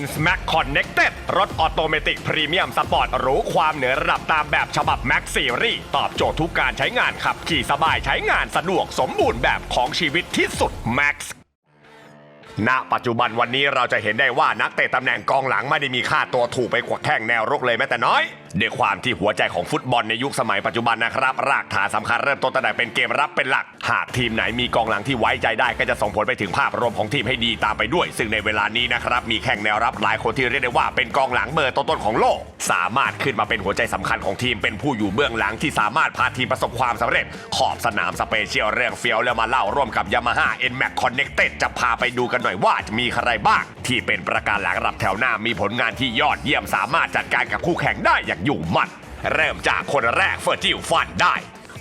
n s m a c Connected รถออโตเมติกพรีเมียมสปอร์ตหรูความเหนือระดับตามแบบฉบับ Max Series ตอบโจทย์ทุกการใช้งานขับ ขี่สบายใช้งานสะดวกสมบูรณ์แบบของชีวิตที่สุด Max ณปัจจุบันวันนี้เราจะเห็นได้ว่านักเตะตำแหน่งกองหลังไม่ได้มีค่าตัวถูกไปกว่าแข้งแนวรุกเลยแม้แต่น้อย ด้วยความที่หัวใจของฟุตบอลในยุคสมัยปัจจุบันนะครับ รากฐานสำคัญเริ่มต้นตั้งแต่เป็นเกมรับเป็นหลัก หากทีมไหนมีกองหลังที่ไว้ใจได้ก็จะส่งผลไปถึงภาพรวมของทีมให้ดีตามไปด้วย ซึ่งในเวลานี้นะครับมีแข้งแนวรับหลายคนที่เรียกได้ว่าเป็นกองหลังเบอร์ต้นๆของโลก สามารถขึ้นมาเป็นหัวใจสำคัญของทีมเป็นผู้อยู่เบื้องหลังที่สามารถพาทีมประสบความสำเร็จ ขอบสนามสเปเชียลเรื่องเฟี้ยวแล้วมาเล่าร่วมกับ Yamaha n m a x Connected จะพาไปดูกันหน่อยว่าจะมีใครบ้าง ที่เป็นประการหลังรับแถวหน้ามีผลงานที่ยอดเยี่ยมสามารถจัดการกับคู่แข่งได้อย่างอยู่มัด เริ่มจากคนแรกเฟอร์จิลฟันได้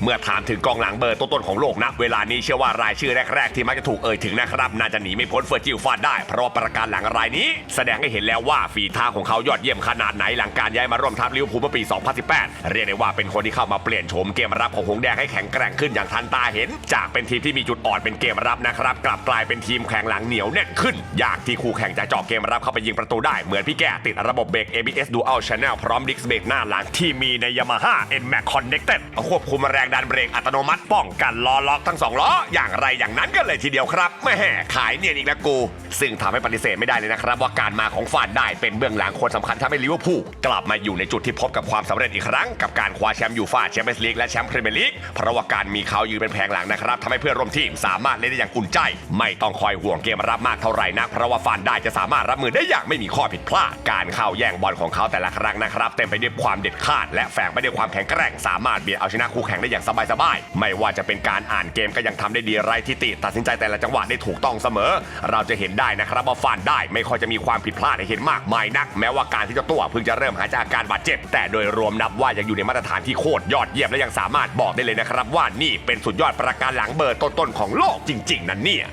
เมื่อถามถึงกองหลังเบอร์ต้นๆของโลกนะเวลานี้เชื่อว่ารายชื่อแรกๆที่มักจะถูกเอ่ยถึงนะครับน่าจะหนีไม่พ้นเฟอร์จิลฟานได้ เพราะว่าประการหลังรายนี้ แสดงให้เห็นแล้วว่าฝีเท้าของเขายอดเยี่ยมขนาดไหนหลังการย้ายมาร่วมทัพลิเวอร์พูลเมื่อปี 2018 เรียกได้ว่าเป็นคนที่เข้ามาเปลี่ยนโฉมเกมรับของหงแดงให้แข็งแกร่งขึ้นอย่างทันตาเห็น จากเป็นทีมที่มีจุดอ่อนเป็นเกมรับนะครับกลับกลายเป็นทีมแข็งหลังเหนียวแน่นขึ้นอยากที่คู่แข่งจะเจาะเกมรับเข้าไปยิงประตูได้เหมือนพี่แกติดระบบเบรก ABS Dual Channel พร้อมดิสเบรกหน้าหลังที่มีใน Yamaha N-Max Connected ควบคุมแรงดันเบรกอัตโนมัติป้องกันล้อล็อกทั้งสองล้ออย่างไรอย่างนั้นกันเลยทีเดียวครับแม่ขายเนียนอีกแล้วกู ซึ่งทำให้ปฏิเสธไม่ได้เลยนะครับ ว่าการมาของฟานได้เป็นเบื้องหลังคนสำคัญทำให้ลิเวอร์พูลกลับมาอยู่ในจุดที่พบกับความสำเร็จอีกครั้งกับการคว้าแชมป์ยูฟ่าแชมเปี้ยนส์ลีกและแชมป์พรีเมียร์ลีกเพราะว่าการมีเขายืนเป็นแผงหลังนะครับทำให้เพื่อนร่วมทีมสามารถเล่นได้อย่างอุ่นใจ ไม่ต้องคอยห่วงเกมรับมากเท่าไหร่นักเพราะว่าฟานได้จะสามารถรับมือได้อย่างไม่มีข้อผิดพลาดการเข้าแย่งบอลของเขาแต่ละครั้งนะครับเต็มไปด้วยความเด็ดขาดและแฝงไปด้วยความแข็งแกร่งสามารถเบียดเอาชนะคู่แข่งได้อย่างสบายๆ ไม่ว่าจะเป็นการอ่านเกมก็ยังทำได้ดีไร้ทิฏฐิตัดสินใจแต่ละจังหวะได้ถูกต้องเสมอ เราจะเห็นได้นะครับว่าฟานได้ไม่ค่อยจะมีความผิดพลาดให้เห็นมากมายนัก แม้ว่าการที่เจ้าตัวเพิ่งจะเริ่มหายจากอาการบาดเจ็บ แต่โดยรวมนับว่ายังอยู่ในมาตรฐานที่โคตรยอดเยี่ยมและยังสามารถบอกได้เลยนะครับ ว่านี่เป็นสุดยอดประการหลังเบอร์ต้นๆของโลกจริง ๆนั่นเนี่ย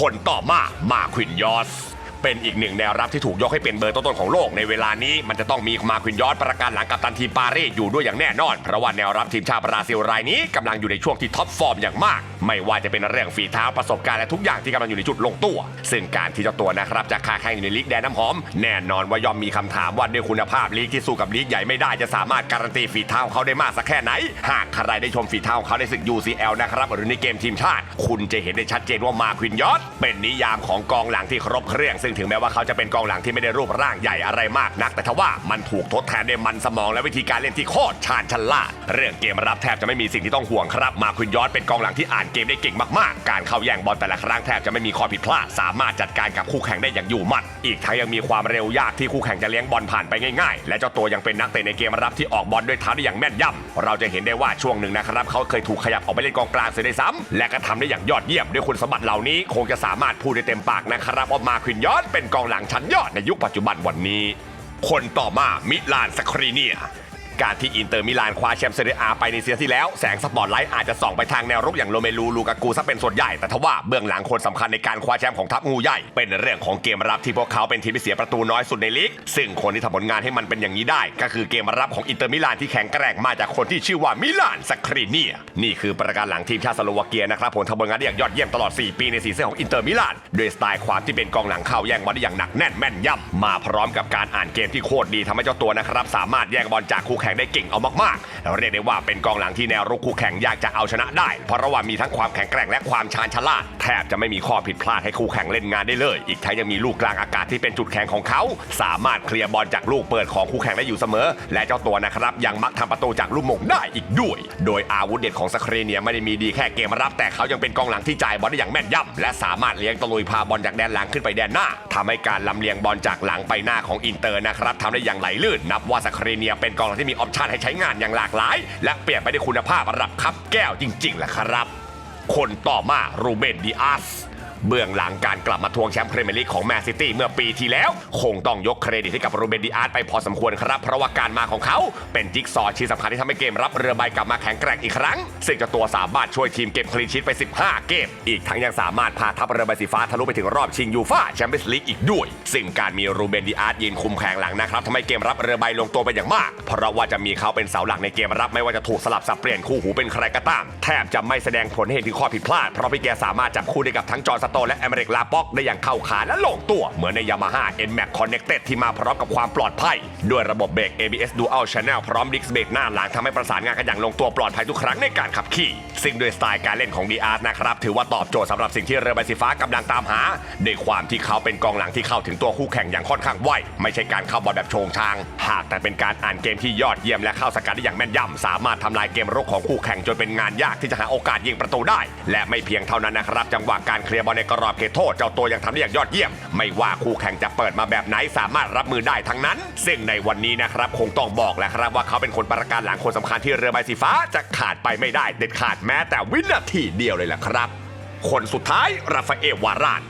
คนต่อมามาควินยอส เป็นอีกหนึ่งแนวรับที่ถูกยกให้เป็นเบอร์ต้นๆของโลกในเวลานี้มันจะต้องมีมาควินยอสประการหลังกับตันทีมปารีสอยู่ด้วยอย่างแน่นอน เพราะว่าแนวรับทีมชาติบราซิลรายนี้กำลังอยู่ในช่วงที่ท็อปฟอร์มอย่างมาก ไม่ว่าจะเป็นเรื่องฝีเท้าประสบการณ์และทุกอย่างที่กำลังอยู่ในจุดลงตัว ซึ่งการที่เจ้าตัวนะครับจะคาแข่งอยู่ในลีกแดนน้ำหอม แน่นอนว่ายอมมีคำถามว่าด้วยคุณภาพลีกที่สู้กับลีกใหญ่ไม่ได้จะสามารถการันตีฝีเท้าของเขาได้มากสักแค่ไหน หากใครได้ชมฝีเท้าของเขาในศึก UCL นะครับหรือในเกมทีมชาติ คุณจะเห็นได้ชัดเจนว่ามาควินยอสเป็นนิยามของกองหลังที่ครบเครื่องซึ่งถึงแม้ว่าเขาจะเป็นกองหลังที่ไม่ได้รูปร่างใหญ่อะไรมากนัก แต่ทว่ามันถูกทดแทนด้วยมันสมองและวิธีการเล่นที่โคตรชาญฉลาด เรื่องเกมรับแทบจะไม่มีสิ่งที่ต้องห่วงครับ มาควินยอสเป็นกองหลังที่อ่านเกมได้เก่งมากๆ การเข้าแย่งบอลแต่ละครั้งแทบจะไม่มีข้อผิดพลาด สามารถจัดการกับคู่แข่งได้อย่างอยู่มัด อีกทั้งยังมีความเร็วยากที่คู่แข่งจะเลี้ยงบอลผ่านไปง่ายๆ และเจ้าตัวยังเป็นนักเตะในเกมรับที่ออกบอลด้วยเท้าได้อย่างแม่นยำเราจะเห็นได้ว่าช่วงหนึ่งนะครับเขาเคยถูกขยับออกไปเล่นกองกลางเสียด้วยซ้ำและก็ทำได้อย่างยอดเยี่ยมด้วยคุณสมบัติเหล่านี้ คงจะสามารถพูดได้เต็มปากนะครับว่ามาควินยอเป็นกองหลังชั้นยอดในยุคปัจจุบันวันนี้ คนต่อมามิลานสครีเนีย การที่อินเตอร์มิลานคว้าแชมป์เซเรียอาไปในซีซั่นที่แล้ว แสงสปอตไลท์อาจจะส่องไปทางแนวรุกอย่างโรเมลูลูกากูซะเป็นส่วนใหญ่ แต่ทว่าเบื้องหลังคนสำคัญในการคว้าแชมป์ของทัพงูใหญ่ เป็นเรื่องของเกมรับที่พวกเขาเป็นทีมที่เสียประตูน้อยสุดในลีก ซึ่งคนที่ทำผลงานให้มันเป็นอย่างนี้ได้ ก็คือเกมรับของอินเตอร์มิลานที่แข็งแกร่งมาจากคนที่ชื่อว่ามิลานสครีเนียนี่คือประการหลังทีมชาติสโลวาเกียนะครับผลทำผลงานได้อย่างยอดเยี่ยมตลอด 4 ปีในซีซั่นของอินเตอร์มิลานด้วยสไตล์ความที่เป็นกองหลังเข้าแย่งบอลได้อย่างหนักแน่นแม่นยำมาพร้อมกับการอ่านเกมที่โคตรดีทำให้เจ้าตัวนะครับสามารถแย่งบอลจากคู่แข่งได้เก่งเอามากๆเรียกได้ว่าเป็นกองหลังที่แนวรุกคู่แข่งยากจะเอาชนะได้ เพราะระหว่างมีทั้งความแข็งแกร่งและความชาญฉลาดแทบจะไม่มีข้อผิดพลาดให้คู่แข่งเล่นงานได้เลย อีกทั้งยังมีลูกกลางอากาศที่เป็นจุดแข็งของเขา สามารถเคลียร์บอลจากลูกเปิดของคู่แข่งได้อยู่เสมอ และเจ้าตัวนะครับยังมักทำประตูจากลูกม่งได้อีกด้วย โดยอาวุธเด็ดของสครีเนียไม่ได้มีดีแค่เกมรับ แต่เขายังเป็นกองหลังที่จ่ายบอลได้อย่างแม่นยำและสามารถเลี้ยงตะลุยพาบอลจากแดนหลังขึ้นไปแดนหน้าทำให้การลำเลียงบอลจากหลังไปหน้าของอินเตอร์นะครับทำได้อย่างไหลลื่นนับว่าสครีเนียเป็นกองหลังที่มีออปชันให้ใช้งานอย่างหลากหลาย และเปลี่ยนไปด้วยคุณภาพระดับคับแก้วจริงๆแหละครับ คนต่อมารูเบนดิอาส เบื้องหลังการกลับมาทวงแชมป์พรีเมียร์ลีกของแมนซิตี้เมื่อปีที่แล้ว คงต้องยกเครดิตให้กับรูเบนดิอาสไปพอสมควรครับ เพราะว่าการมาของเขาเป็นจิ๊กซอว์ชิ้นสำคัญที่ทำให้เกมรับเรือใบกลับมาแข็งแกร่งอีกครั้ง ซึ่งเจ้าตัวสามารถช่วยทีมเก็บคลีนชีตไป 15 เกม อีกทั้งยังสามารถพาทัพเรือใบสีฟ้าทะลุไปถึงรอบชิงยูฟ่าแชมเปี้ยนส์ลีกอีกด้วย ซึ่งการมีรูเบนดิอาสยืนคุมแข่งหลังนะครับทำให้เกมรับเรือใบลงตัวไปอย่างมาก เพราะว่าจะมีเขาเป็นเสาหลักในเกมรับไม่ว่าจะถูกสลับสับเปลี่ยนคู่หูเป็นใครก็ตาม แทบจะไม่แสดงผลให้เห็นถึงข้อผิดพลาดเพราะพี่แกสามารถจับคู่ได้กับทั้งจอร์สโตและแอมเริกลาป็อกได้อย่างเข้าขาและลงตัว เหมือนใน Yamaha NMAX Connected ที่มาพร้อมกับความปลอดภัย ด้วยระบบเบรก ABS Dual Channel พร้อมดิสเบรกหน้าหลังทำให้ประสานงานกันอย่างลงตัวปลอดภัยทุกครั้งในการขับขี่ ซึ่งด้วยสไตล์การเล่นของ d r นะครับ ถือว่าตอบโจทย์สำหรับสิ่งที่เรือใบสีฟ้ากำลังตามหาด้วยความที่เขาเป็นกองหลังที่เข้าถึงตัวคู่แข่งอย่างค่อนข้างไวไม่ใช่การเข้าบอลแบบโชงชาง หากแต่เป็นการอ่านเกมที่ยอดเยี่ยมและเข้าสกัดได้อย่างแม่นยำสามารถทำลายเกมรุกของคู่แข่งจนเป็นงานยากที่จะหาโอกาสยิงประตูได้ และไม่เพียงเท่านั้นนะครับจังหวะการเคลียร์บอลในกรอบเขตโทษเจ้าตัวยังทำได้อย่างยอดเยี่ยม ไม่ว่าคู่แข่งจะเปิดมาแบบไหนสามารถรับมือได้ทั้งนั้น ซึ่งในวันนี้นะครับคงต้องบอกแหละครับว่าเขาเป็นคนประการหลังคนสำคัญที่เรือใบสีฟ้าจะขาดไปไม่ได้เด็ดขาดแม้แต่วินาทีเดียวเลยแหละครับ คนสุดท้ายราฟาเอลวาราน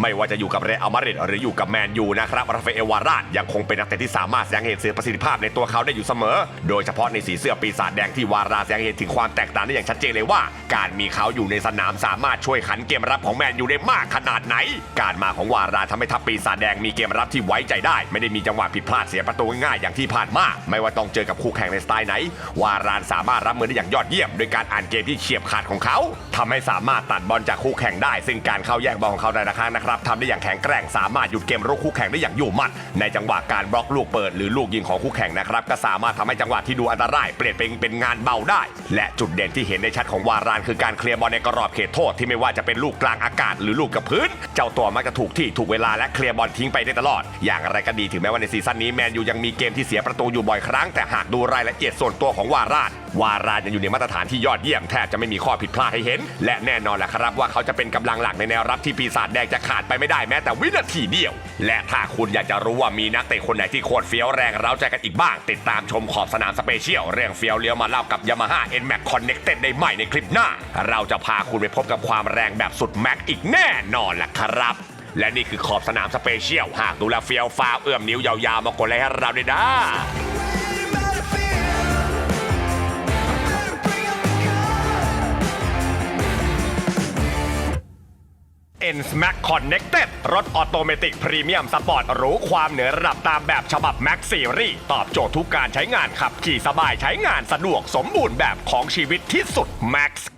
ไม่ว่าจะอยู่กับเรอัลมาดริดหรืออยู่กับแมนยูนะครับราฟาเอลวารานยังคงเป็นนักเตะที่สามารถแสดงเห็นเสียประสิทธิภาพในตัวเขาได้อยู่เสมอ โดยเฉพาะในสีเสื้อปีศาจแดงที่วาราแสดงเห็นถึงความแตกต่างได้อย่างชัดเจนเลยว่า การมีเขาอยู่ในสนามสามารถช่วยขันเกมรับของแมนยูได้มากขนาดไหน การมาของวาราทำให้ทัพปีศาจแดงมีเกมรับที่ไว้ใจได้ ไม่ได้มีจังหวะผิดพลาดเสียประตูง่ายๆอย่างที่ผ่านมาไม่ว่าต้องเจอกับคู่แข่งในสไตล์ไหน วารานสามารถรับมือได้อย่างยอดเยี่ยมโดยการอ่านเกมที่เฉียบขาดของเขาทำให้สามารถตัดบอลจากคู่แข่งได้ ซึ่งการเข้าแย่งบอลของเขาในละครั้งนะครับทำได้อย่างแข็งแกร่งสามารถหยุดเกมรุกคู่แข่งได้อย่างอยู่หมัด ในจังหวะการบล็อกลูกเปิดหรือลูกยิงของคู่แข่งนะครับก็สามารถทำให้จังหวะที่ดูอันตรายเปลี่ยนเป็นเป็นงานเบาได้ และจุดเด่นที่เห็นได้ชัดของวารานคือการเคลียร์บอลในกรอบเขตโทษที่ไม่ว่าจะเป็นลูกกลางอากาศหรือลูกกับพื้น เจ้าตัวมักจะถูกที่ถูกเวลาและเคลียร์บอลทิ้งไปได้ตลอด อย่างไรก็ดีถึงแม้ว่าในซีซั่นนี้แมนยูยังมีเกมที่เสียประตูอยู่บ่อยครั้งแต่หากดูรายละเอียดส่วนตัวของวาราน วารานยังอยู่ในมาตรฐานที่ยอดเยี่ยมแทบจะไม่มีข้อผิดพลาดให้เห็น และแน่นอนแหละครับว่าเขาจะเป็นกำลังหลักในแนวรับที่ปีศาจแดงจะขาดไปไม่ได้แม้แต่วินาทีเดียว และถ้าคุณอยากจะรู้ว่ามีนักเตะคนไหนที่โคตรเฟี้ยวแรงเร้าใจกันอีกบ้าง ติดตามชมขอบสนามสเปเชียลเรื่องเฟี้ยวเลี้ยวมาเล่ากับ Yamaha NMAX Connected ได้ใหม่ในคลิปหน้า เราจะพาคุณไปพบกับความแรงแบบสุดแม็กอีกแน่นอนล่ะครับ และนี่คือขอบสนามสเปเชียลหากดูแลเฟี้ยวฟ้าวเอื้อมนิ้วยาวๆมากดไลค์ให้เราด้วยนะ n s m a x Connected รถออโตเมติกพรีเมียมสปอร์ตหรูความเหนือระดับตามแบบฉบับ Max Series ตอบโจทย์ทุกการใช้งานขับขี่สบายใช้งานสะดวกสมบูรณ์แบบของชีวิตที่สุด Max